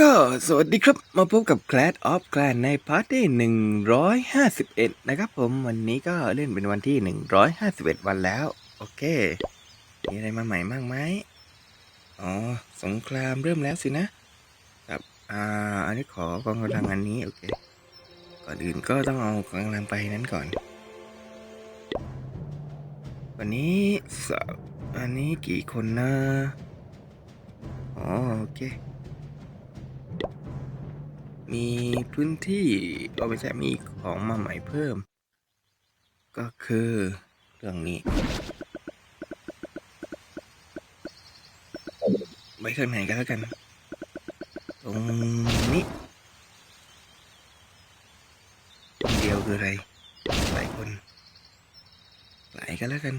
ก็สวัสดีครับมาพบกับ Clash of Clan ในพาร์ทที่151 นะครับผมวันนี้ก็เล่นเป็นวันที่ 151 วันแล้ว โอเค มีอะไรมาใหม่บ้างไหมอ๋อ สงครามเริ่มแล้วสินะ ครับ อ่า อันนี้ขอกองกำลังอันนี้ โอเค ก่อนอื่นก็ต้องเอากองกำลังไปนั้นก่อน วันนี้สอันนี้กี่คนนะอ๋อโอเค มีพื้นที่เราไม่ใช่มีของมาใหม่เพิ่ม ก็คือเรื่องนี้ไว้ข้างไหนกันแล้วกัน ตรงนี้เดียวคืออะไรหลายคนหลายกันแล้วกัน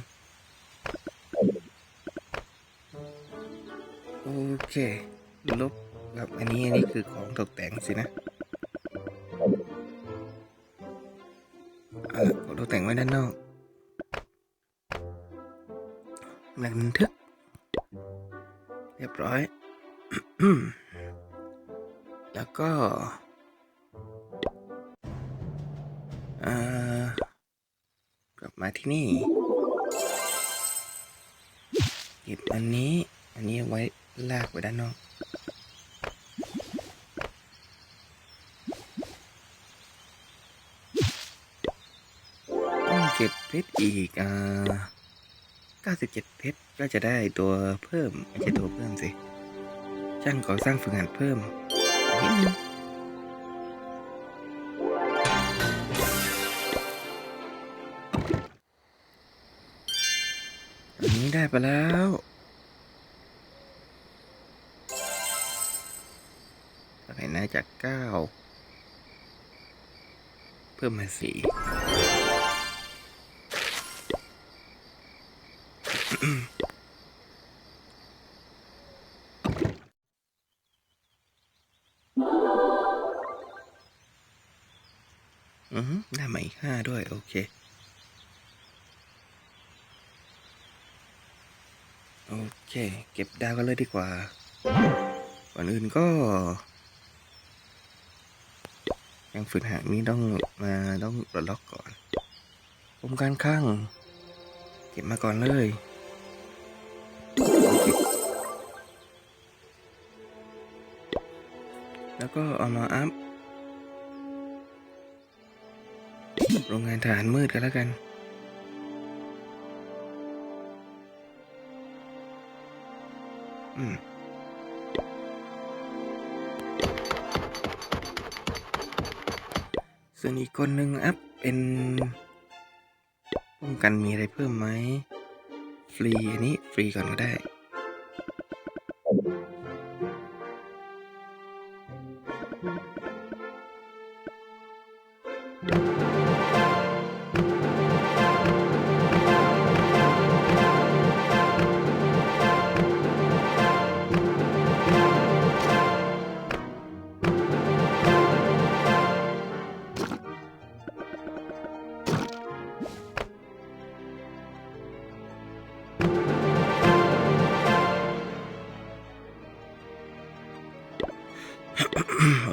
โอเค ลบครับอันนี้อันนี้คือของตกแต่งสินะ ตกแต่งไว้ด้านนอกบันทึกเรียบร้อย แล้วก็กลับมาที่นี่หยิบอันนี้ อันนี้เอาไว้ลากไว้ด้านนอก เพชรอีกอ่า97 เพชรก็จะได้ตัวเพิ่มไม่ใช่ตัวเพิ่มสิ ช่างก่อสร้างฝึกหัดเพิ่มอันนี้ได้ไปแล้วเท่ไหรนะจาก 9 เพิ่มมา4 โอเค เก็บดาวกันเลยดีกว่าก่อนอื่นก็ยังฝึกหัดนี้ต้องมาต้องปลดล็อกก่อนกรมการข้าง เก็บมาก่อนเลยแล้วก็เอามาอัพ โรงงานทหารมืดกันแล้วกัน ส่วนอีกคนหนึ่งอัพเป็นป้องกันมีอะไรเพิ่มไหม ฟรีอันนี้ ฟรีก่อนก็ได้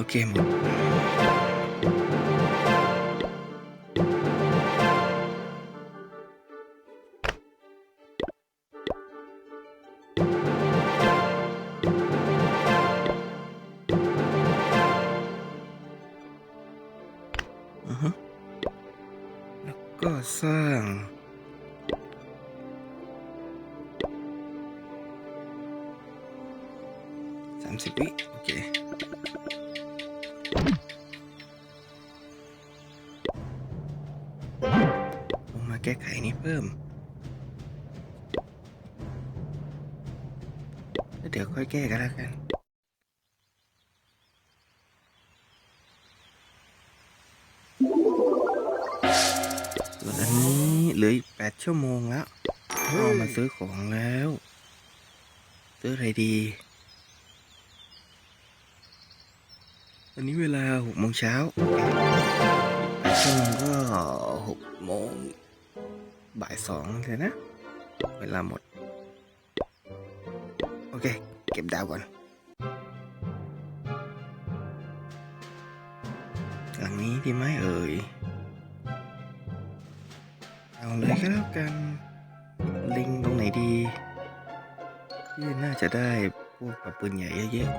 โอเคหมดอือฮึแล้วก็สร้างสามสิบวิโอเค แก้ไขนี้เพิ่มแล้วเดี๋ยวค่อยแก้กันแล้วกันส่วนอันนี้เหลืออีกแปดชั่วโมงแล้วก็มาซื้อของแล้ว ซื้ออะไรดี วันนี้เวลาหกโมงเช้าแปดชั่วโมงก็หกโมง บ่ายสองเลยนะ เวลาหมด โอเค เก็บดาวก่อน หลังนี้ดีไหมเอ่ย เอาเลยก็แล้วกัน ลิงตรงไหนดี ที่น่าจะได้พวกกับปืนใหญ่เยอะ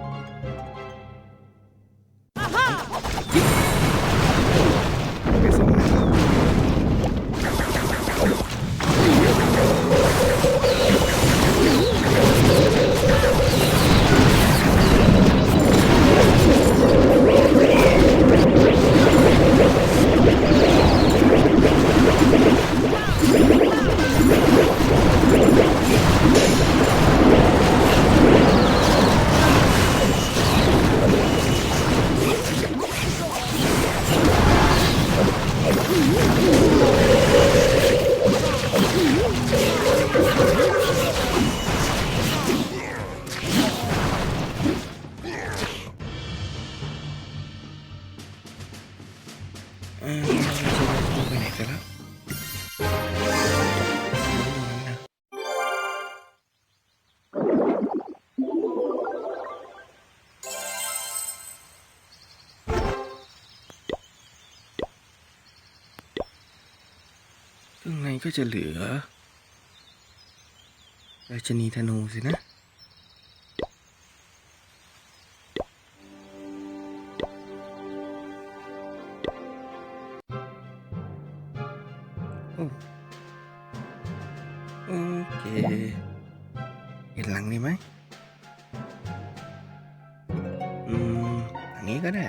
ก็จะเหลือราชนีธนูสินะ โอเคเห็นหลังนี้ไหม อืม อันนี้ก็ได้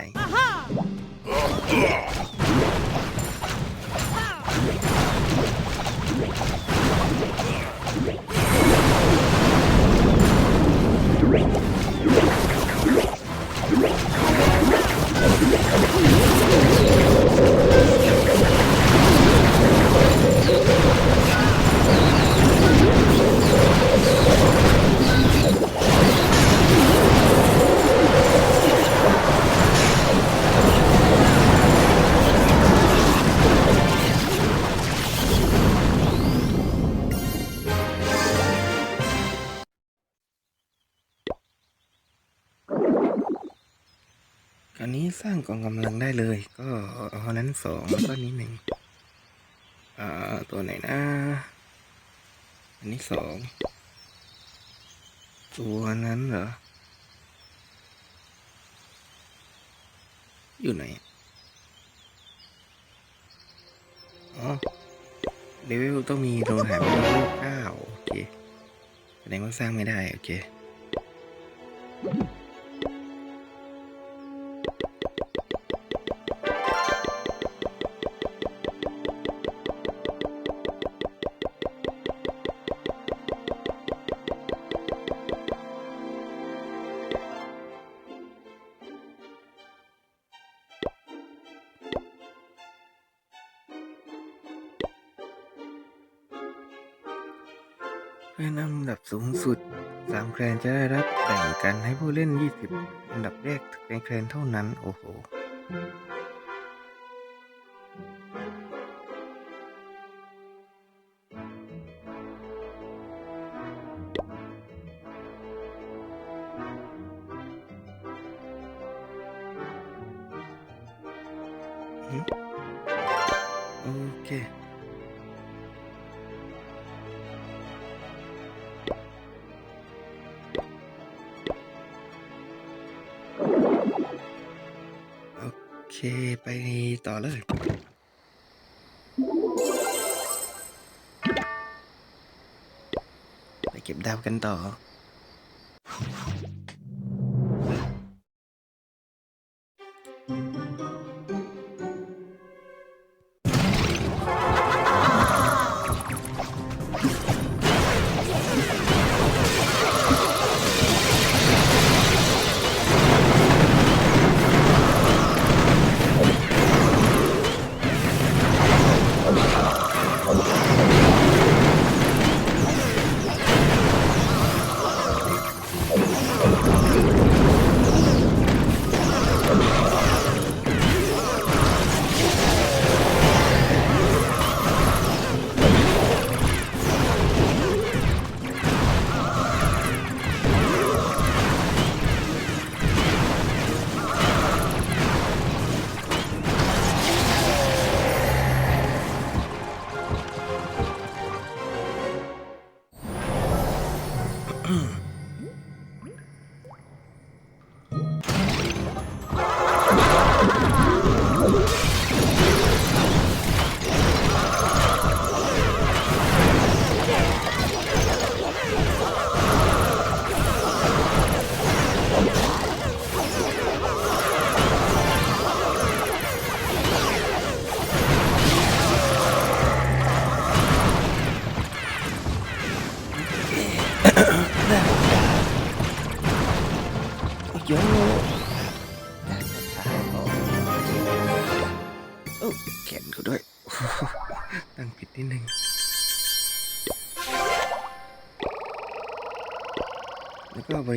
Thank you. สร้างกองกำลังได้เลย ก็เอานั้นสองแล้วก็นี้หนึ่งอ่าตัวไหนนะอันนี้สองตัวนั้นเหรอ อยู่ไหนอ๋อเลเวลต้องมีโดนหายไปเลเวเก้าโอเคแสดงว่าสร้างไม่ได้ โอเค เพื่อนอันดับสูงสุดสามแคลนจะได้รับแบ่งกันให้ผู้เล่น 20 อันดับแรกในแคลนเท่านั้น โอ้โห เคไปต่อเลย ไปเก็บดาวกันต่อ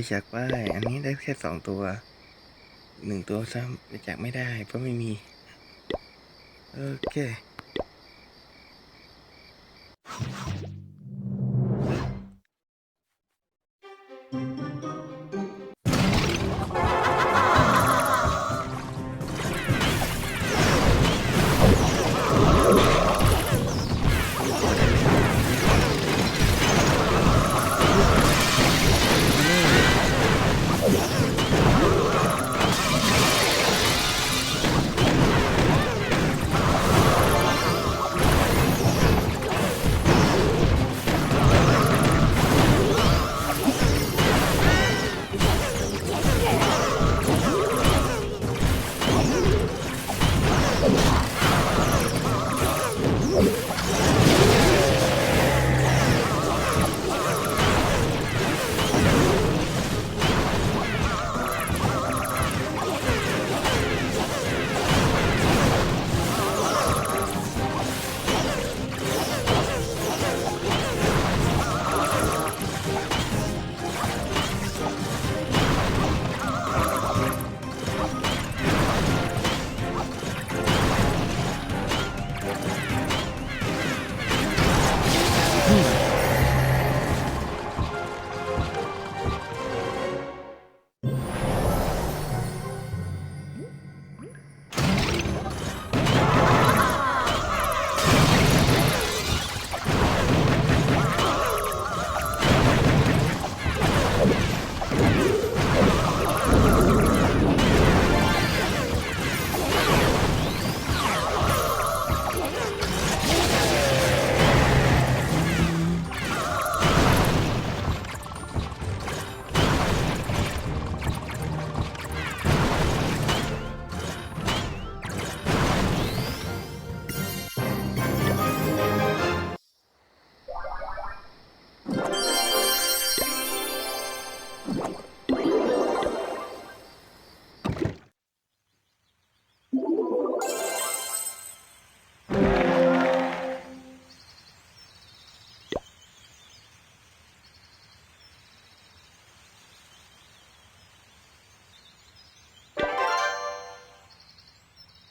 ริจาคไปอันนี้ได้แค่สองตัวหนึ่งตัวซ้ำบริจาคไม่ได้เพราะไม่มี โอเค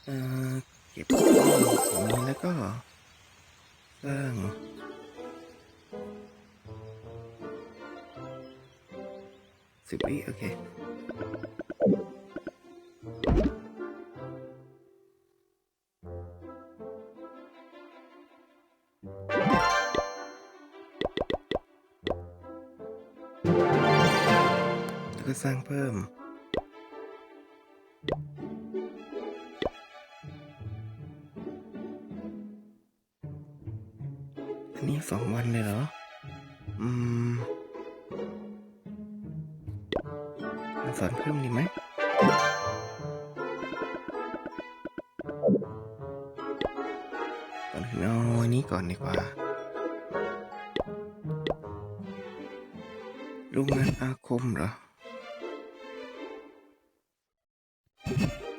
เก็บของอย่างนี้แล้วก็สร้างสิบวิโอเคแล้วก็สร้างเพิ่ม สองวันเลยเหรอ อืมสอนเพิ่มดีไหมก่อนอื่นเอาอันนี้ก่อนดีกว่า ลูกนั้นอาคมเหรอ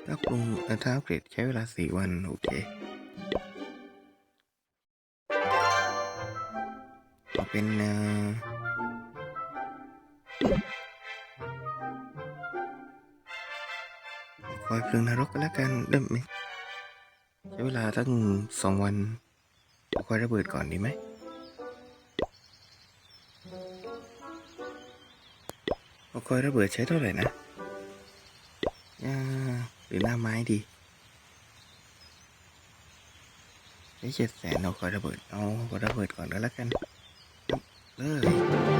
ถ้าปรุงถ้าอัปเกรดใช้เวลาสี่วัน โอเค เป็นเอ่อคอยเพลิงนรกก็แล้วกันเดิมไหมใช้เวลาตั้งสองวันเอาคอยระเบิดก่อนดีไหมคอยระเบิดใช้เท่าไหร่นะหรือหน้าไม้ดีใช้เจ็ดแสนเอาคอยระเบิดเอาคอยระเบิดก่อนก็แล้วกัน เ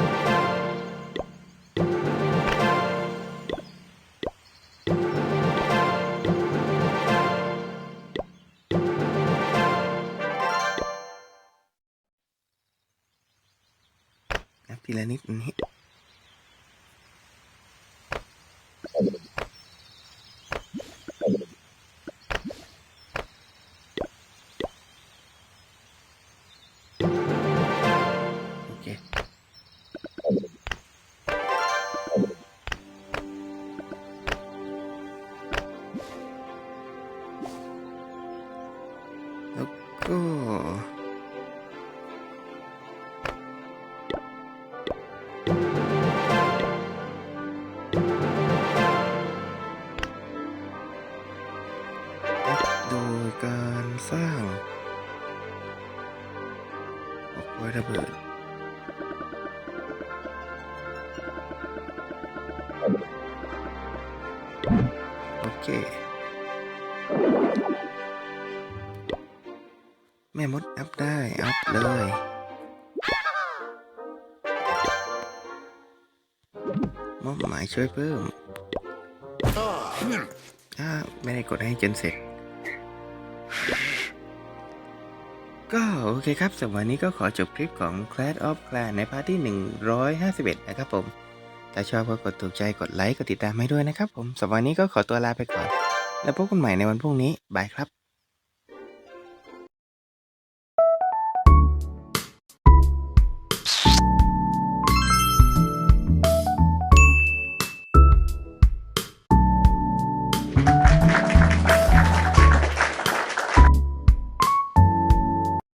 โดยการสร้างออกไว้ระเบิดโอเค แม่มดอัพได้ อัพเลยมอบหมายช่วยเพิ่มถ้าไม่ได้กดให้จนเสร็จ ก็โอเคครับสำหรับวันนี้ก็ขอจบคลิปของ Clash of Clan ในพาร์ทที่ 151 นะครับผม ถ้าชอบก็กดถูกใจกดไลค์กดติดตามให้ด้วยนะครับผมสำหรับวันนี้ก็ขอตัวลาไปก่อน แล้วพบกันใหม่ในวันพรุ่งนี้บายครับ